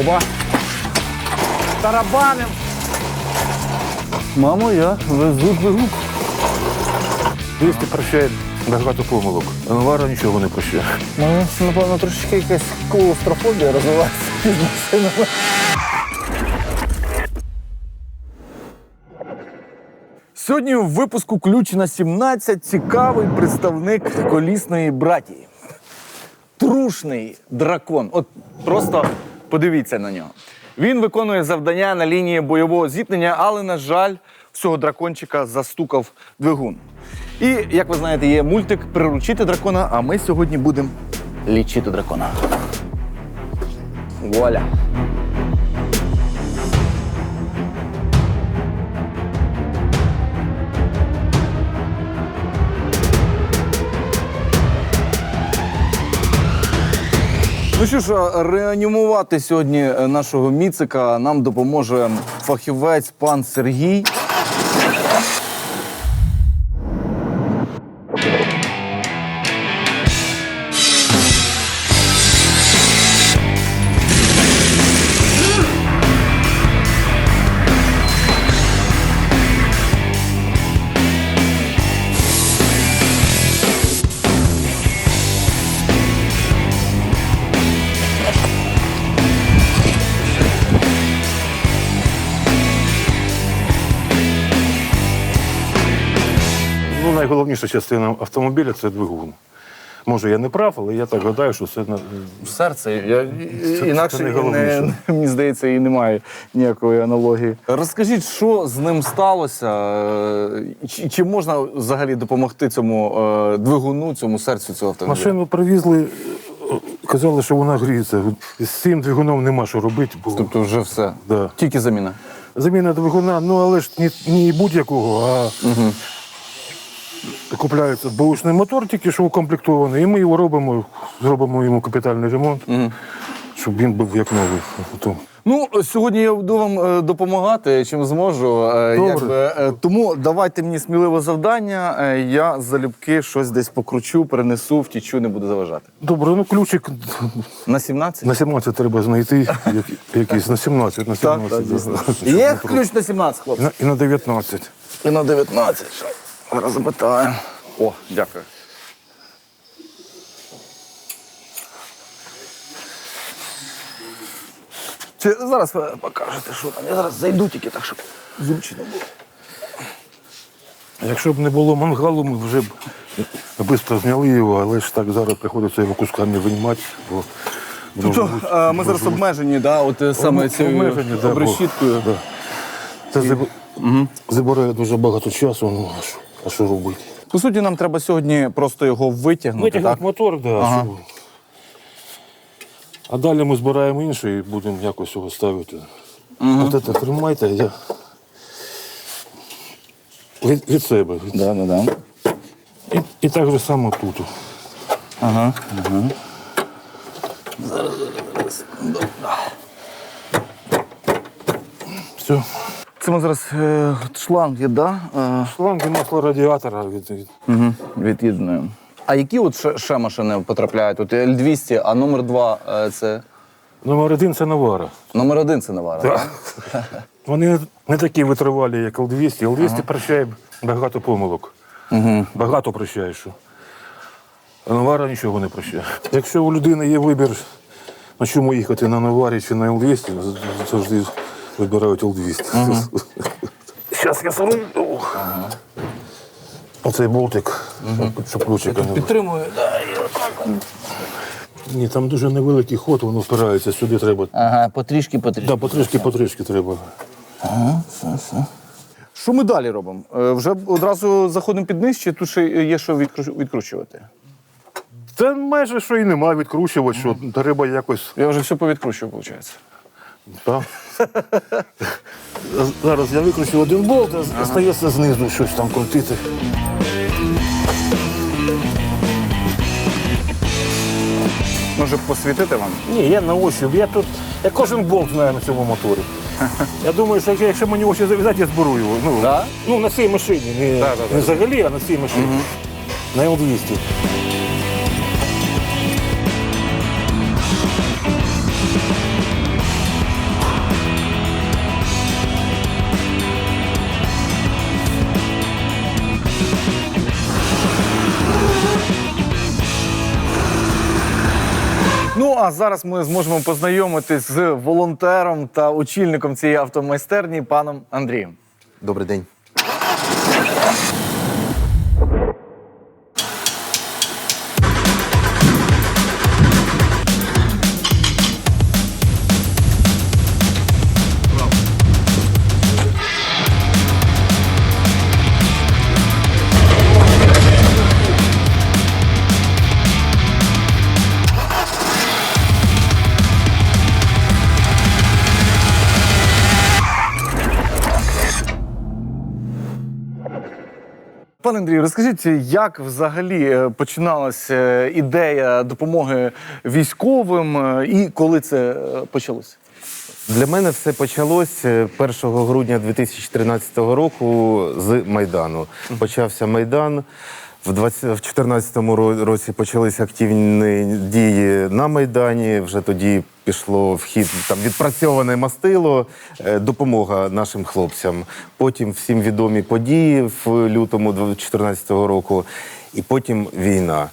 Оба. Тарабаним. Мамо, я везу двигун. 200 прощає багато помилок. Анвара нічого не прощає. Ну, напевно, трошечки якась клаустрофобія розвивається під машинами. Сьогодні в випуску ключ на 17 цікавий представник колісної братії. Трушний дракон. От просто подивіться на нього. Він виконує завдання на лінії бойового зіткнення, але, на жаль, всього дракончика застукав двигун. І, як ви знаєте, є мультик Приручити дракона, а ми сьогодні будемо лічити дракона. Вуаля! Ну що ж, реанімувати сьогодні е, нашого міцика нам допоможе фахівець пан Сергій. Найголовніша частина автомобіля це двигун. Може, я не прав, але я так гадаю, що це на- Серце. Я, Це- інакше це не, мені здається, і немає ніякої аналогії. Розкажіть, що з ним сталося? Е, Чи, чи можна взагалі допомогти цьому е, двигуну, цьому серцю цього автомобіля? машину привізли, е, казали, що вона гріється. З цим двигуном нема що робити. Бо... Тобто вже все. Да. Тільки заміна. Заміна двигуна, ну але ж не, не будь-якого, а купляється бушний мотор, тільки що укомплектований, і ми його робимо, зробимо йому капітальний ремонт, щоб він був як новий. Ну, сьогодні я буду вам е, допомагати, чим зможу. Е, Добре. якби, е, тому давайте мені сміливе завдання. Я залюбки щось десь покручу, перенесу, втічу, не буду заважати. Добре, ну ключик На 17? на 17 треба знайти, як- якийсь на 17, на Так, 17. так. Щоб Є ключ на 17, І хлопці. І на 19. І на 19. Зараз запитаю. О, дякую. Чи зараз ви покажете, що там? Я зараз зайду тільки так, щоб зручно було. Якщо б не було мангалу, ми вже б швидко зняли його, але ж так зараз приходиться його кусками виймати. Бо Тобто е, ми зараз обмежені, да, от е, саме Обме- цією обмежені, да, бо- обрешіткою. Да. Це заб- забирає дуже багато часу, ну а що, а що робити? По суті, нам треба сьогодні просто його витягнути. Витягнути так? мотор, да, Ага. а що? А далі ми збираємо інший і будемо якось його ставити. От це тримайте, я від, від себе. Від- Да, да, да. І, і так же само тут. Ага. Все. Це ми зараз е, шланг є, да? Е, Шланги масла радіатора від, від Угу, від'єднуємо. А які от ще, ще машини потрапляють? От L200, а номер два е, це Номер один це Навара. номер один це Навара. так? Вони не такі витривалі, як Л-200. Л-200 прощає багато помилок. Угу. Багато прощає, що. А Навара нічого не прощає. Якщо у людини є вибір, на чому їхати на Наварі чи на Л-200, з- завжди вибирають Л-200. Зараз я сору. Оцей болтик, щоб ключика не Підтримую. Да. Ні, там дуже невеликий ход, воно впирається, сюди треба. Ага, потрішки, потрішки. Да, потрішки, потрішки треба. Що ми далі робимо? Е, вже одразу заходимо під низ, чи тут ще є що відкру- відкручувати? Та майже що і нема відкручувати, що треба якось. Я вже все повідкручував, виходить. Так. Зараз я викручу один болт, а стається знизу щось там крутити. Може посвітити вам? Ні, я на ощупь. Я тут. Я кожен болт знаю на цьому моторі. Я думаю, що якщо- якщо мені очі зав'язати, я зберу його. Ну, Да? ну на цій машині. Не, Да, да, да. не взагалі, а на цій машині. На Л-200. а зараз ми зможемо познайомитись з волонтером та очільником цієї автомайстерні паном Андрієм. Добрий день. Пане Андрію, розкажіть, як взагалі е, починалася е, ідея допомоги військовим е, і коли це почалося? Для мене все почалось е, 1 грудня 2013 року з Майдану. Почався Майдан. В 2014 ро- році почалися активні дії на Майдані. Вже тоді пішло в хід там відпрацьоване мастило, е, допомога нашим хлопцям. Потім всім відомі події в лютому 2014 року, і потім війна.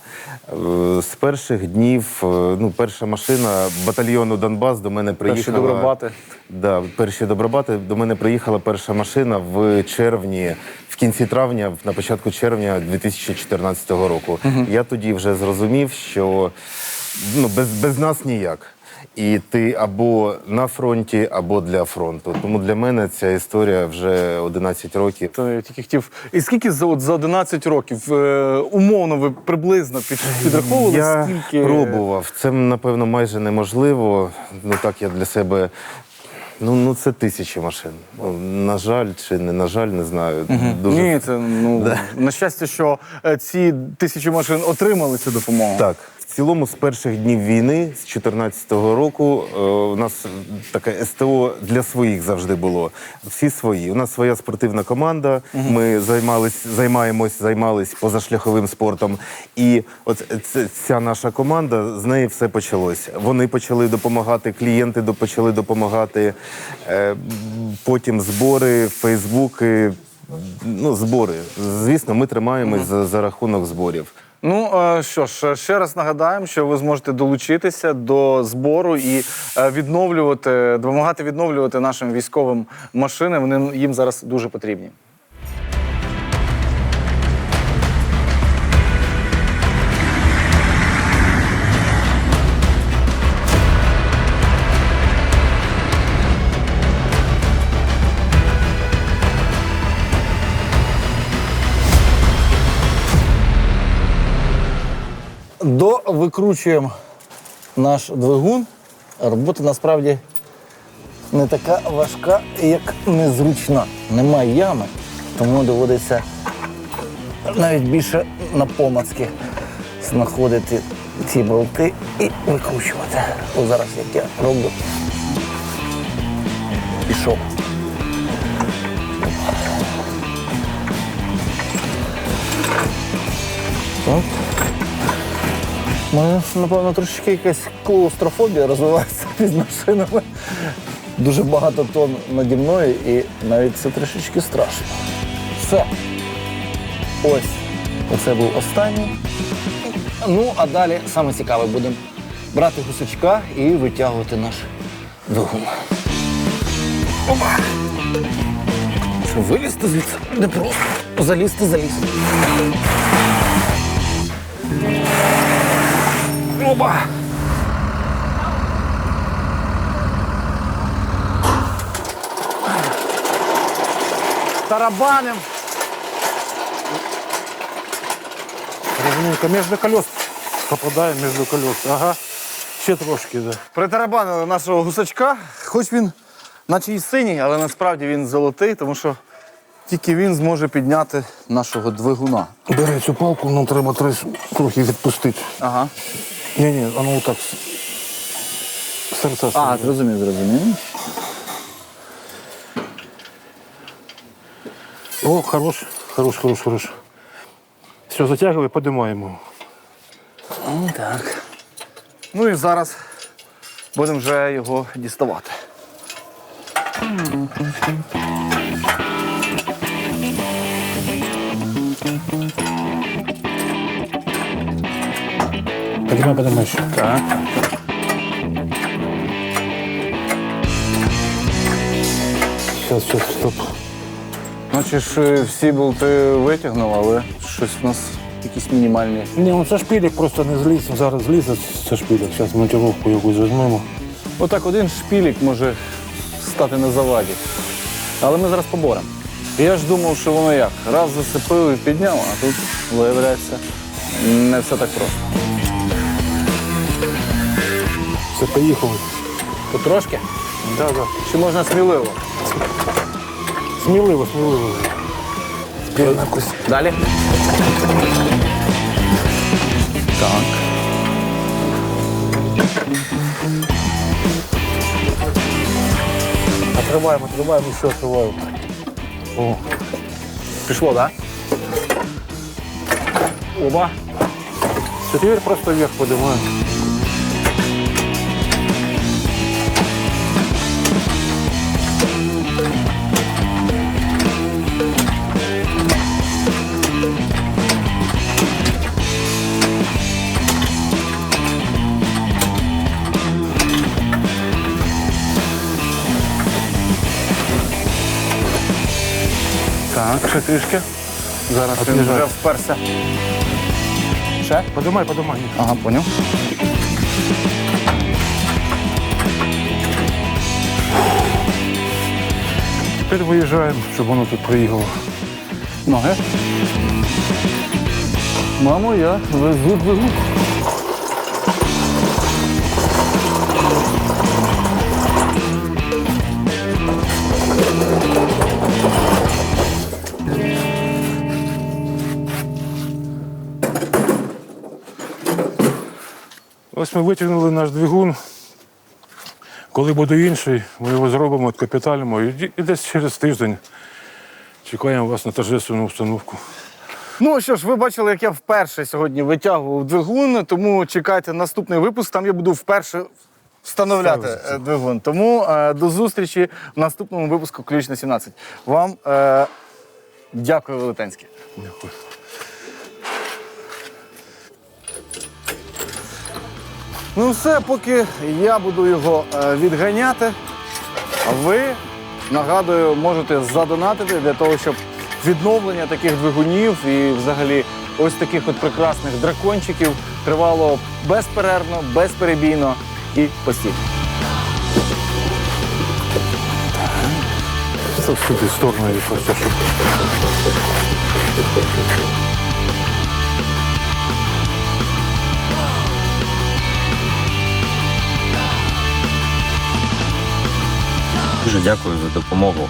Е, З перших днів, е, ну, перша машина батальйону Донбас до мене приїхала. добробати. Да, перші добробати. До мене приїхала перша машина в червні, в кінці травня, на початку червня 2014 року. Я тоді вже зрозумів, що ну, без, без нас ніяк. І ти або на фронті, або для фронту. Тому для мене ця історія вже 11 років. То я тільки хотів. І скільки за, от, за 11 років е, умовно ви приблизно під, підраховували, Я скільки пробував. Це напевно майже неможливо. Ну так я для себе. Ну, ну це тисячі машин. Ну, на жаль, чи не на жаль, не знаю. Дуже Ні, це ну на щастя, що е, ці тисячі машин отримали цю допомогу. Так, в цілому, з перших днів війни, з 2014 року, е, у нас таке СТО для своїх завжди було. Всі свої. У нас своя спортивна команда. Ми займались, займаємось, займались позашляховим спортом. І от ця наша команда, з неї все почалось. Вони почали допомагати, клієнти почали допомагати. Е, Потім збори, Фейсбуки. Ну, збори. Звісно, ми тримаємось за, за рахунок зборів. Ну е, що ж, ще раз нагадаємо, що ви зможете долучитися до збору і е, відновлювати, допомагати відновлювати нашим військовим машини. Вони їм зараз дуже потрібні. Довикручуємо наш двигун. Робота насправді не така важка, як незручна. Немає ями, тому доводиться навіть більше на помацки знаходити ці болти і викручувати. Ось зараз як я роблю. Пішов. Мене, напевно, трошечки якась клаустрофобія розвивається під машинами. Дуже багато тонн наді мною і навіть це трошечки страшно. Все. Ось. Оце був останній. Ну, а далі саме цікаве будемо брати гусачка і витягувати наш двигун. Опа! Що вилізти звідси не просто. Залізти, залізти. Тарабаним. Розумінка між колес попадає між колес. Ага. Ще трошки, да. Притарабанили нашого гусачка, хоч він наче і синій, але насправді він золотий, тому що тільки він зможе підняти нашого двигуна. Бери цю палку, нам треба трохи відпустити. Ага. Ні, ні, воно отак. с- Серця. А, зрозумів, зрозумів. О, хорош, хорош, хорош, хорош. Все, затягували, подимаємо. Ну, так. Ну і зараз будемо вже його діставати. Подимай, подимай ще. Так. Сейчас, сейчас, стоп. Наче ж е, всі болти витягнув, але щось у нас якісь мінімальні. Ні, ну це шпілік просто не зліз, зараз злізе це шпілік. Зараз монтировку якусь візьмемо. Отак один шпілік може стати на заваді. Але ми зараз поборемо. Я ж думав, що воно як. Раз засипив і підняв, а тут виявляється не все так просто. Все, поїхали. Потрошки? Да, да. Чи можна сміливо? Сміливо, сміливо. Далі. Так. Отриваємо, отриваємо, ще отриваємо. О, Пішло, так? Да? Оба. це тепер просто вверх подимаємо. Ще трішки. Зараз він вже вперся. Ще? Подимай, подимай. Ага, поняв. Тепер виїжджаємо, щоб воно тут приїхало. Ноги. Мамо, я везу двигун. Ось ми витягнули наш двигун. Коли буде інший, ми його зробимо, капіталимо і, десь через тиждень чекаємо вас на торжественну установку. Ну що ж, ви бачили, як я вперше сьогодні витягував двигун, тому чекайте наступний випуск. Там я буду вперше встановляти е, двигун. Тому е, до зустрічі в наступному випуску Ключ на 17. Вам е, дякую велетенське. Дякую. Ну все, поки я буду його е, відганяти, ви, нагадую, можете задонатити для того, щоб відновлення таких двигунів і взагалі ось таких от прекрасних дракончиків тривало безперервно, безперебійно і постійно. Це сюди в сторону і Дуже дякую за допомогу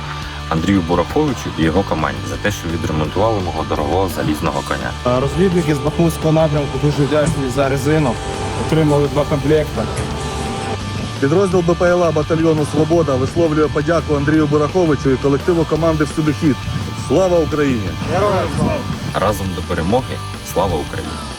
Андрію Бураховичу і його команді за те, що відремонтували мого дорогого залізного коня. Розвідники з Бахмутського напрямку дуже вдячні за резину. Отримали два комплекти. Підрозділ БПЛА батальйону Свобода висловлює подяку Андрію Бураховичу і колективу команди Всюди хід. Слава Україні! Разом до перемоги. Слава Україні!